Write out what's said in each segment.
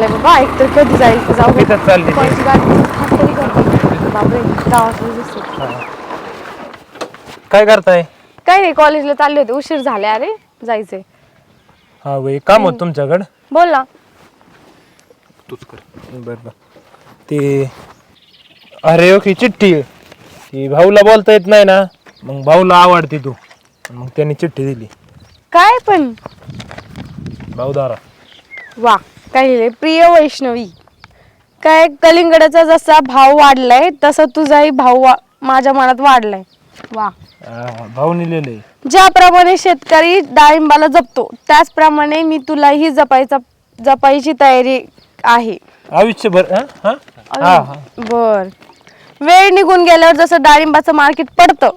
लागलंय बाबा एक तर कधी जायचं जाऊ दे. इथंच चालली ती. कोणाची गाडी हात तरी करतो. बापरे गावातलं दिसतो काय करताय काही नाही कॉलेजला चालले होते उशीर झाले अरे जायचंय हा वय काम होत तुमच्याकडं बोल ना तूच कर बर बर ते अरे ओके चिठ्ठी. ती भाऊला बोलता येत नाही ना मग भाऊला आवडते तू मग त्यांनी चिठ्ठी दिली काय पण भाऊ दारा वा काय लिहिलंय? प्रिय वैष्णवी काय कलिंगडाचा जसा भाव वाढलाय तसा तुझाही भाव वा- माझ्या मनात वाढलाय. वा. भाऊनी लिहिलंय ज्याप्रमाणे शेतकरी डाळिंबाला जपतो त्याचप्रमाणे मी तुलाही जपायचा जपायची तयारी आहे. आयुष्यभर हा? हा हा हा. बर. वेळ निघून गेल्यावर जसं डाळिंबाचं मार्केट पडतं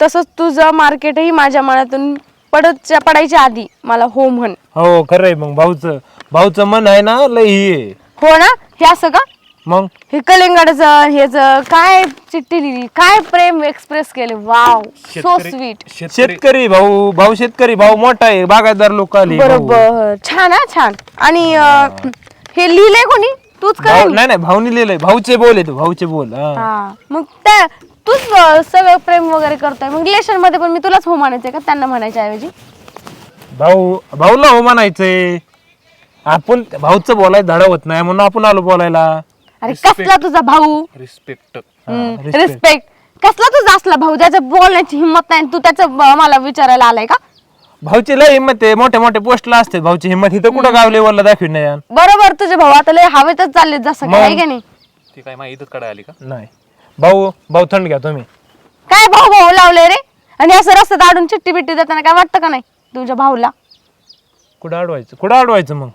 तसंच तुझं मार्केटही माझ्या मनातून पडत पडायच्या आधी मला हो म्हण. हो खरंय मग भाऊचं. भाऊचं मन आहे ना लय ही आहे. हो ना? हे असं का? मग? हे कलिंगडचं हेच काय चिठ्ठी लिहिली? काय प्रेम एक्सप्रेस केले? वाव सो स्वीट शेतकरी भाऊ भाऊ शेतकरी भाऊ मोठा आहे बागायतदार लोक आले भाऊ. बरोबर. छान हा छान. आणि अं, हे लिहिलंय कोणी? तूच भाऊ- काय नाही नाही भाऊनी लिहिलंय. भाऊचे बोल आहे तू भाऊचे बोल हा. हा. मग त्या तूच अं, सगळं प्रेम वगैरे करतोय. मग रिलेशनमध्ये पण मी तुलाच हो म्हणायचंय का? त्यांना म्हणायच्या ऐवजी? भाऊ भाऊला हो म्हणायचंय आपण भाऊचं बोलायचं धडा होत नाही म्हणून आपण आलो बोलायला. अरे कसला तुझा भाऊ? रिस्पेक्ट. रिस्पेक्ट कसला तुझा असला भाऊ ज्याच्या बोलण्याची हिंमत नाही तू त्याचं मला विचारायला आलाय का? भाऊची लय हिंमत आहे. मोठ्या मोठ्या पोस्टला असते भाऊची हिंमत. इथं कुठं गाव लेवलला दाखवी नाही यार. बरोबर तुझे भाऊ आता लय हवेतच चालले जसं काय का नाही? ती काय माझी इथंच काढायला आली का? नाही. भाऊ भाऊ थंड घ्या तुम्ही. काय भाऊ भाऊ लावले रे? आणि असं रस्त्यात आडून चिठ्ठी बिट्टी देताना काय वाटतं का नाही तुझ्या भाऊला? कुठं अडवायचं कुठं अडवायचं मग?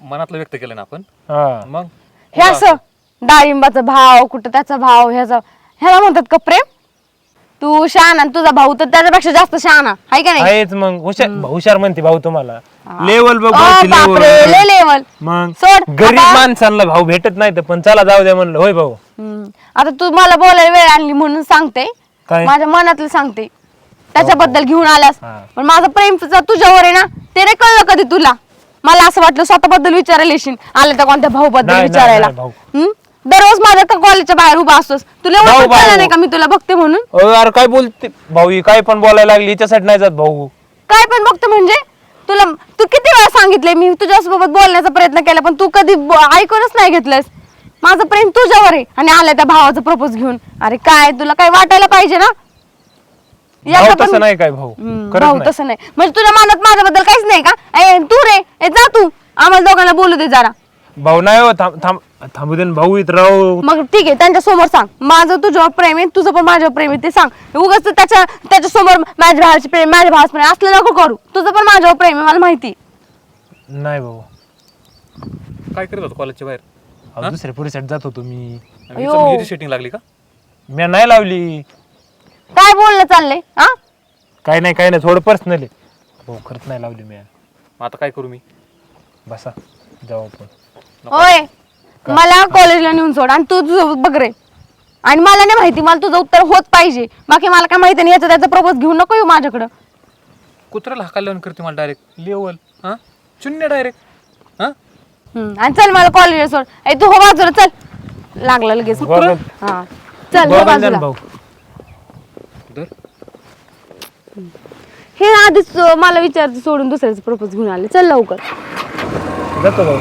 मनातलं व्यक्त केलं ना आपण हा. मग? हे असं डाळिंबाचा भाव कुठं त्याचा भाव ह्याचा ह्याला म्हणतात का प्रेम? तू शहाणा आणि तुझा भाऊ तर त्याच्यापेक्षा जास्त शहाणा आहे का नाही? आहेच मग हुशार हुशार म्हणते भाऊ तुम्हाला. लेवल बघ अ, भाऊची बापरे level. लय लेवल मग सोड, गरीब आता- माणसांना भाऊ भेटत नाही तर पण चला जाऊ द्या म्हणलं होय भाऊ. हम्म. आता तू मला बोलायला वेळ आणली म्हणून सांगते. काय? माझ्या मनातलं सांगते. त्याच्याबद्दल घेऊन आलास हा. पण माझं प्रेम तुझं तुझ्यावर आहे ना ते नाही कळलं कधी तुला. मला असं वाटलं स्वतःबद्दल विचारायला येशील. आलं तर कोणत्या भाऊ बद्दल नाही, नाही, विचारायला? नाही, भाऊ. हम्म? दररोज माझ्या कॉलेजच्या बाहेर उभा असतोस. तुला भाऊ, एवढं कळलं भाऊ. नाही का मी तुला बघते म्हणून? अ, अरे काय बोलते? भाऊ ही काय पण बोलायला लागली हिच्यासाठी नाही जात भाऊ. काय पण बघतो म्हणजे? तुला तू किती वेळा सांगितलंय मी तुझ्यासोबत बोलण्याचा प्रयत्न केला पण तू कधी ब- ऐकूनच नाही घेतलंस माझं प्रेम तुझ्यावर आहे. आणि आलाय त्या भावाचं प्रपोज घेऊन. अरे काय तुला काय वाटायला पाहिजे ना? भाऊ एकदा पण- तसं नाही काय भाऊ. हम्म, भाऊ नाही. तसं नाही. म्हणजे तुझ्या मनात माझ्याबद्दल काहीच नाही का? ए, तू रे ए, जा तू. आम्हाला दोघांना बोलू दे जरा. भाऊ नाही हो थांब थांब थांबू दे ना भाऊ इथं राहू. मग ठीक आहे त्यांच्यासमोर सांग. माझं तुझ्यावर प्रेम आहे तुझं पण माझ्यावर प्रेम आहे ते सांग. उगाच तू त्याच्या त्याच्यासमोर माझ्या भावाचे प्रेम माझ्या भावाचं प्रेम असलं नको करू. तुझं पण माझ्यावर प्रेम आहे मला माहिती नाही भाऊ. काय करत होतो कॉलेजच्या बाहेर? अहो, दुसऱ्या पुरीसाठी जात होतो मी. अयो. सेटिंग लागली का? मी नाही लावली. काय बोलणं चाललंय हा? काय नाही काय नाही थोडं पर्सनल आहे. भाऊ खरंच नाही लावली मी. मग आता काय करू मी? बसा जाऊ आपण. होय मला कॉलेजला नेऊन सोड आणि तू तुझं बघ रे. आणि मला नाही माहिती मला तुझं उत्तर होत पाहिजे. बाकी मला काय माहिती नाही याचा त्याचा प्रपोज घेऊन नको येऊ माझ्याकडं. कुत्र्याला हाकायला करते मला डायरेक्ट लेवल हा? शून्य डायरेक्ट हा? हम्म, आणि चल मला कॉलेजला सोड. ए तू हो बाजूला चल. लागला लगेच. बघ- हा. चल हो बाजूला. भाऊ दर हे आधीच अं, मला विचारते सोडून दुसऱ्याचं प्रपोज घेऊन आले. चल लवकर. जातो भाऊ.